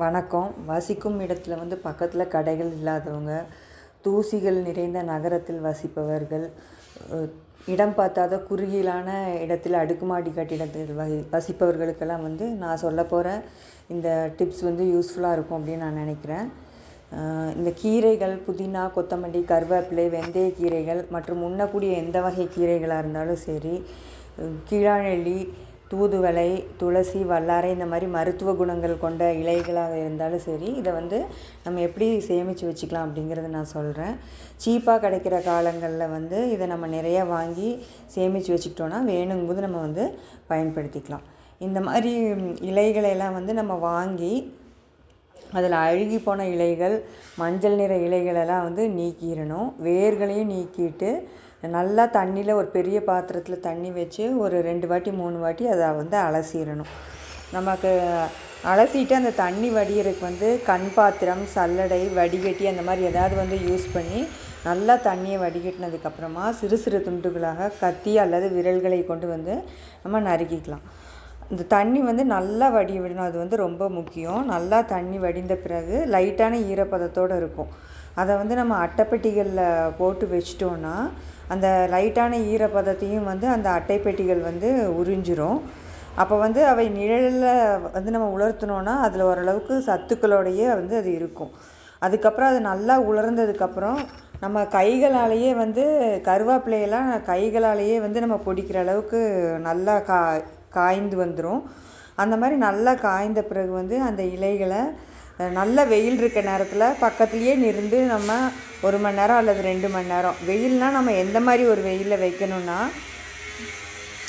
வணக்கம். வசிக்கும் இடத்துல வந்து பக்கத்தில் கடைகள் இல்லாதவங்க தூசிகள் நிறைந்த நகரத்தில் வசிப்பவர்கள் இடம் பார்த்தாத குறுகிலான இடத்தில் அடுக்குமாடி கட்டிடத்தில் வசிப்பவர்களுக்கெல்லாம் வந்து நான் சொல்ல போகிற இந்த டிப்ஸ் வந்து யூஸ்ஃபுல்லாக இருக்கும் அப்படின்னு நான் நினைக்கிறேன். இந்த கீரைகள் புதினா கொத்தமல்லி கருவேப்பிலை வெந்தய கீரைகள் மற்றும் உண்ணக்கூடிய எந்த வகை கீரைகளாக இருந்தாலும் சரி கீழாநெல்லி தூதுவளை துளசி வல்லாரை இந்த மாதிரி மருத்துவ குணங்கள் கொண்ட இலைகளாக இருந்தாலும் சரி இதை வந்து நம்ம எப்படி சேமித்து வச்சுக்கலாம் அப்படிங்கிறத நான் சொல்கிறேன் சீப்பாக கிடைக்கிற காலங்களில் வந்து இதை நம்ம நிறைய வாங்கி சேமித்து வச்சுக்கிட்டோன்னா வேணுங்கும்போது நம்ம வந்து பயன்படுத்திக்கலாம். இந்த மாதிரி இலைகளையெல்லாம் வந்து நம்ம வாங்கி அதில் அழுகி போன இலைகள் மஞ்சள் நிற இலைகளெல்லாம் வந்து நீக்கிடணும். வேர்களையும் நீக்கிட்டு நல்லா தண்ணியில் ஒரு பெரிய பாத்திரத்தில் தண்ணி வச்சு ஒரு ரெண்டு வாட்டி மூணு வாட்டி அதை வந்து அலசிடணும். நமக்கு அலசிட்டு அந்த தண்ணி வடிகிறதுக்கு வந்து கண் பாத்திரம் சல்லடை வடிகட்டி அந்த மாதிரி ஏதாவது வந்து யூஸ் பண்ணி நல்லா தண்ணியை வடிகட்டினதுக்கப்புறமா சிறு சிறு துண்டுகளாக கத்தி அல்லது விரல்களை கொண்டு வந்து நம்ம நறுக்கிக்கலாம். இந்த தண்ணி வந்து நல்லா வடி விடணும் அது வந்து ரொம்ப முக்கியம். நல்லா தண்ணி வடிந்த பிறகு லைட்டான ஈரப்பதத்தோடு இருக்கும். அதை வந்து நம்ம அட்டைப்பெட்டிகளில் போட்டு வச்சிட்டோன்னா அந்த லைட்டான ஈரப்பதத்தையும் வந்து அந்த அட்டைப்பெட்டிகள் வந்து உறிஞ்சிரும். அப்போ வந்து அவை நிழலில் வந்து நம்ம உலர்த்தினோன்னா அதில் ஓரளவுக்கு சத்துக்களோடையே வந்து அது இருக்கும். அதுக்கப்புறம் அது நல்லா உலர்ந்ததுக்கப்புறம் நம்ம கைகளாலேயே வந்து கருவேப்பிலையெல்லாம் கைகளாலேயே வந்து நம்ம பொடிக்கிற அளவுக்கு நல்லா கா காய்ந்து வந்துடும் அந்த மாதிரி நல்லா காய்ந்த பிறகு வந்து அந்த இலைகளை நல்ல வெயில் இருக்க நேரத்தில் பக்கத்துலேயே நிருந்து நம்ம ஒரு மணி நேரம் அல்லது ரெண்டு மணி நேரம் வெயில்னால் நம்ம எந்த மாதிரி ஒரு வெயிலில் வைக்கணும்னா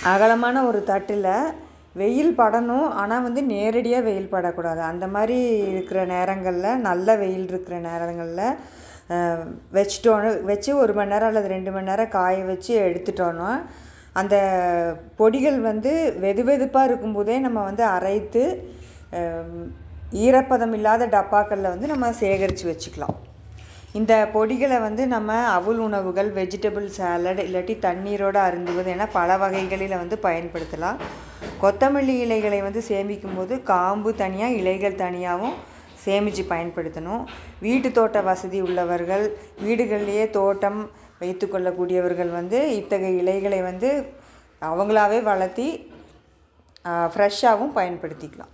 அகலமான ஒரு தட்டில் வெயில் படணும். ஆனால் வந்து நேரடியாக வெயில் படக்கூடாது. அந்த மாதிரி இருக்கிற நேரங்களில் நல்ல வெயில் இருக்கிற நேரங்களில் அஹ், வச்சிட்டோன்னு வச்சு ஒரு மணி நேரம் அல்லது ரெண்டு மணி நேரம் காய வச்சு எடுத்துட்டோன்னா அந்த பொடிகள் வந்து வெது வெதுப்பாக இருக்கும்போதே நம்ம வந்து அரைத்து ஈரப்பதம் இல்லாத டப்பாக்களில் வந்து நம்ம சேகரித்து வச்சுக்கலாம். இந்த பொடிகளை வந்து நம்ம அவுள் உணவுகள் வெஜிடபிள் சாலட் இல்லாட்டி தண்ணீரோடு அருந்துவது என பல வகைகளில் வந்து பயன்படுத்தலாம். கொத்தமல்லி இலைகளை வந்து சேமிக்கும் போது காம்பு தனியாக இலைகள் தனியாகவும் சேமித்து பயன்படுத்தணும். வீட்டு தோட்ட வசதி உள்ளவர்கள் வீடுகள்லேயே தோட்டம் வைத்துக்கொள்ளக்கூடியவர்கள் வந்து இத்தகைய இலைகளை வந்து அவங்களாவே வளர்த்தி ஃப்ரெஷ்ஷாகவும் பயன்படுத்திக்கலாம்.